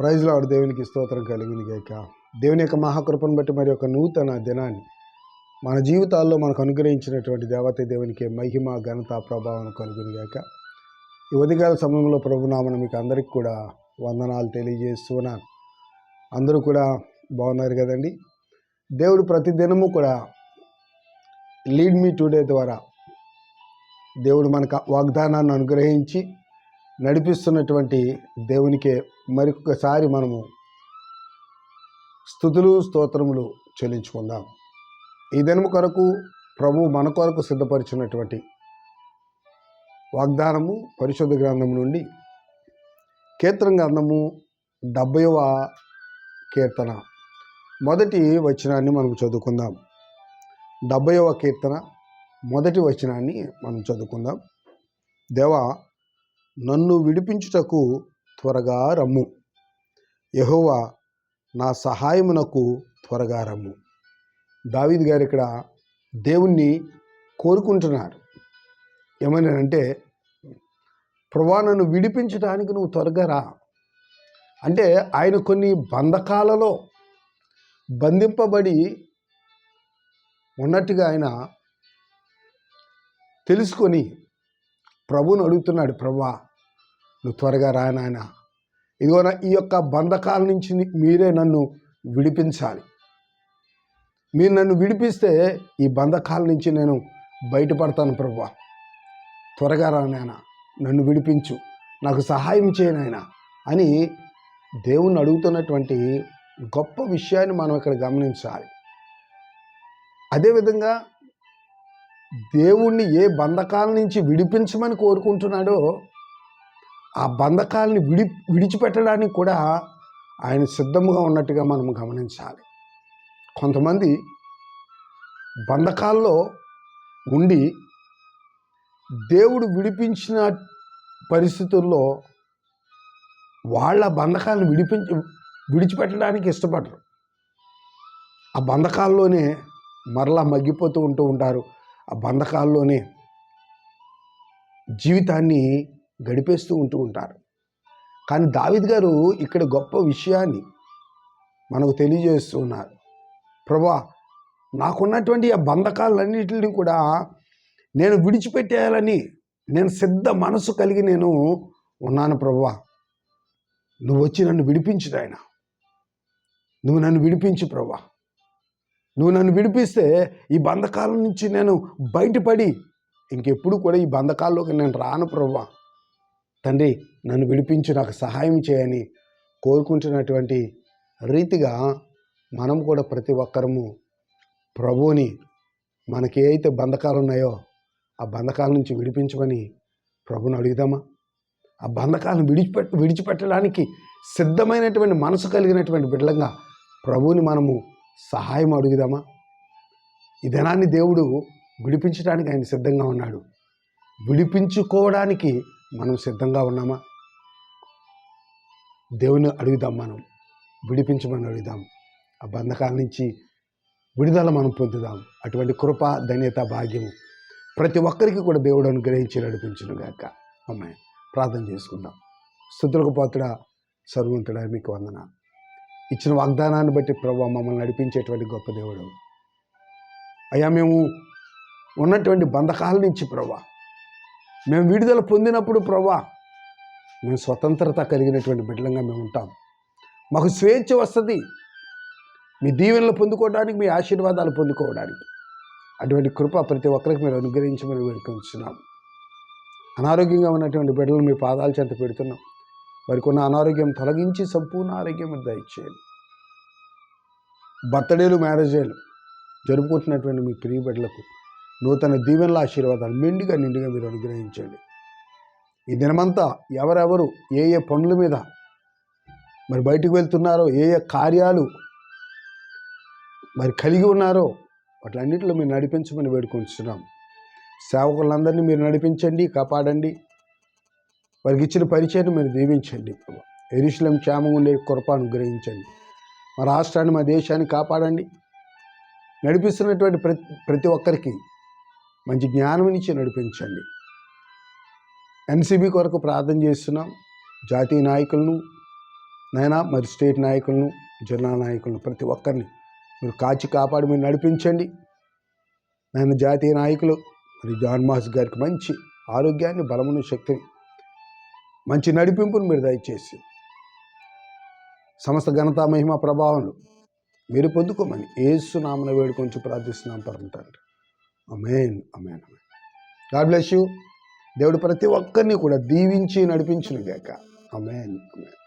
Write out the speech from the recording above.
Praise ఆడు దేవునికి స్తోత్రం కలిగింది గాక. దేవుని యొక్క మహాకృపను బట్టి మరి ఒక నూతన దినాన్ని మన జీవితాల్లో మనకు అనుగ్రహించినటువంటి దేవత దేవునికి మహిమ ఘనత ప్రభావం కలుగును గాక. ఈ ఉదయకాల సమయంలో ప్రభునామను మీకు అందరికి కూడా వందనాలు తెలియజేస్తున్నాను. అందరూ కూడా బాగున్నారు కదండి. దేవుడు ప్రతి దినము కూడా లీడ్ మీ టుడే ద్వారా దేవుడు మనకు వాగ్దానాన్ని అనుగ్రహించి నడిపిస్తున్నటువంటి దేవునికే మరొకసారి మనము స్థుతులు స్తోత్రములు చెల్లించుకుందాం. ఈ దినము కొరకు ప్రభు మన కొరకు సిద్ధపరిచినటువంటి వాగ్దానము పరిశుద్ధ గ్రంథం నుండి కీర్తన గ్రంథము డెబ్బైవ కీర్తన. మొదటి వచనాన్ని మనం చదువుకుందాం. డెబ్బైవ కీర్తన మొదటి వచనాన్ని మనం చదువుకుందాం. దేవా నన్ను విడిపించుటకు త్వరగా రమ్ము. యహోవా నా సహాయమునకు త్వరగా రమ్ము. దావీద్ గారు ఇక్కడ దేవుణ్ణి కోరుకుంటున్నారు. ఏమని అంటే ప్రభా నన్ను విడిపించడానికి నువ్వు త్వరగా రా. అంటే ఆయన కొన్ని బంధకాలలో బంధింపబడి ఉన్నట్టుగా ఆయన తెలుసుకొని ప్రభువుని అడుగుతున్నాడు ప్రభా నువ్వు త్వరగా రా నాయన. ఇదిగో నా ఈ యొక్క బంధకాల నుంచి మీరే నన్ను విడిపించాలి. మీరు నన్ను విడిపిస్తే ఈ బంధకాల నుంచి నేను బయటపడతాను ప్రభా. త్వరగా రా నాయన నన్ను విడిపించు. నాకు సహాయం చేయనాయన అని దేవుణ్ణి అడుగుతున్నటువంటి గొప్ప విషయాన్ని మనం ఇక్కడ గమనించాలి. అదేవిధంగా దేవుణ్ణి ఏ బంధకాల నుంచి విడిపించమని కోరుకుంటున్నాడో ఆ బంధకాలని విడి విడిచిపెట్టడానికి కూడా ఆయన సిద్ధంగా ఉన్నట్టుగా మనం గమనించాలి. కొంతమంది బంధకాల్లో ఉండి దేవుడు విడిపించిన పరిస్థితుల్లో వాళ్ళ బంధకాలను విడిపించి విడిచిపెట్టడానికి ఇష్టపడరు. ఆ బంధకాల్లోనే మరలా మగ్గిపోతూ ఉంటూ ఉంటారు. ఆ బంధకాల్లోనే జీవితాన్ని గడిపేస్తూ ఉంటూ ఉంటారు. కానీ దావిద్ గారు ఇక్కడ గొప్ప విషయాన్ని మనకు తెలియజేస్తున్నారు ప్రభా నాకున్నటువంటి ఆ బంధకాలన్నింటినీ కూడా నేను విడిచిపెట్టేయాలని నేను సిద్ధ మనసు కలిగి నేను ఉన్నాను ప్రభా. నువ్వు వచ్చి నన్ను విడిపించుదాయన నువ్వు నన్ను విడిపించు ప్రభా. నువ్వు నన్ను విడిపిస్తే ఈ బంధకాల నుంచి నేను బయటపడి ఇంకెప్పుడు కూడా ఈ బంధకాల్లోకి నేను రాను ప్రభా తండ్రి నన్ను విడిపించి నాకు సహాయం చేయని కోరుకుంటున్నటువంటి రీతిగా మనం కూడా ప్రతి ఒక్కరము ప్రభువుని మనకి ఏ అయితే బంధకాలు ఉన్నాయో ఆ బంధకాల నుంచి విడిపించమని ప్రభుని అడుగుదామా? ఆ బంధకాలను విడిచిపెట్ విడిచిపెట్టడానికి సిద్ధమైనటువంటి మనసు కలిగినటువంటి బిడ్డలంగా ప్రభువుని మనము సహాయం అడుగుదామా? ఈ ధనాన్ని దేవుడు విడిపించడానికి ఆయన సిద్ధంగా ఉన్నాడు. విడిపించుకోవడానికి మనం సిద్ధంగా ఉన్నామా? దేవుని అడుగుదాం మనం. విడిపించమని అడుగుదాం. ఆ బంధకాల నుంచి విడుదల మనం పొందుదాం. అటువంటి కృప ధన్యత భాగ్యము ప్రతి ఒక్కరికి కూడా దేవుడు అనుగ్రహించి నడిపించును గాక. అమ్మాయి ప్రార్థన చేసుకుందాం. స్థుతులకు పోతుడా సర్వంతుడా మీకు వందన ఇచ్చిన వాగ్దానాన్ని బట్టి ప్రభు మమ్మల్ని నడిపించేటువంటి గొప్ప దేవుడు. అయ్యా మేము ఉన్నటువంటి బంధకాల నుంచి ప్రభా మేము విడుదల పొందినప్పుడు ప్రభా మేము స్వతంత్రత కలిగినటువంటి బిడ్డలంగా మేము ఉంటాం. మాకు స్వేచ్ఛ వస్తుంది. మీ దీవెనలు పొందుకోవడానికి మీ ఆశీర్వాదాలు పొందుకోవడానికి. అటువంటి కృప ప్రతి ఒక్కరికి మీరు అనుగ్రహించమని వేడుకొంచున్నాం. అనారోగ్యంగా ఉన్నటువంటి బిడ్డలు మీ పాదాలు చెంత పెడుతున్నాం. వారికి అనారోగ్యం తొలగించి సంపూర్ణ ఆరోగ్యం దయచేయండి. బర్త్డేలు మ్యారేజేలు జరుపుకుంటున్నటువంటి మీ ప్రియ బిడ్డలకు నూతన దీవెనల ఆశీర్వాదాలు మెండుగా నిండుగా మీరు అనుగ్రహించండి. ఈ దినమంతా ఎవరెవరు ఏ ఏ పనుల మీద మరి బయటకు వెళ్తున్నారో ఏ ఏ కార్యాలు మరి కలిగి ఉన్నారో వాటిలన్నింటిలో మీరు నడిపించమని వేడుకొంచున్నాం సేవకులందరినీ మీరు నడిపించండి కాపాడండి. వారికి ఇచ్చిన పరిచయం మీరు దీవించండి ఎరుశలం క్షేమం ఉండే కృప అనుగ్రహించండి. మా రాష్ట్రాన్ని మా దేశాన్ని కాపాడండి. నడిపిస్తున్నటువంటి ప్రతి ప్రతి ఒక్కరికి మంచి జ్ఞానం ఇచ్చి నడిపించండి. ఎన్సీబీ కొరకు ప్రార్థన చేస్తున్నాం. జాతీయ నాయకులను నైనా మరి స్టేట్ నాయకులను జిల్లా నాయకులను ప్రతి ఒక్కరిని మీరు కాచి కాపాడి మీరు నడిపించండి. నేను జాతీయ నాయకులు మరి జాన్ మాస్ గారికి మంచి ఆరోగ్యాన్ని బలమును శక్తిని మంచి నడిపింపును మీరు దయచేసి సమస్త ఘనత మహిమ ప్రభావాలు మీరు పొందుకోమని ఏసు నామన వేడుకొంచి ప్రార్థిస్తున్నాం పరమ amen amen amen God bless you దేవుడు ప్రతి ఒక్కరిని కూడా దీవించి నడిపించును గాక అమేన్ అమేన్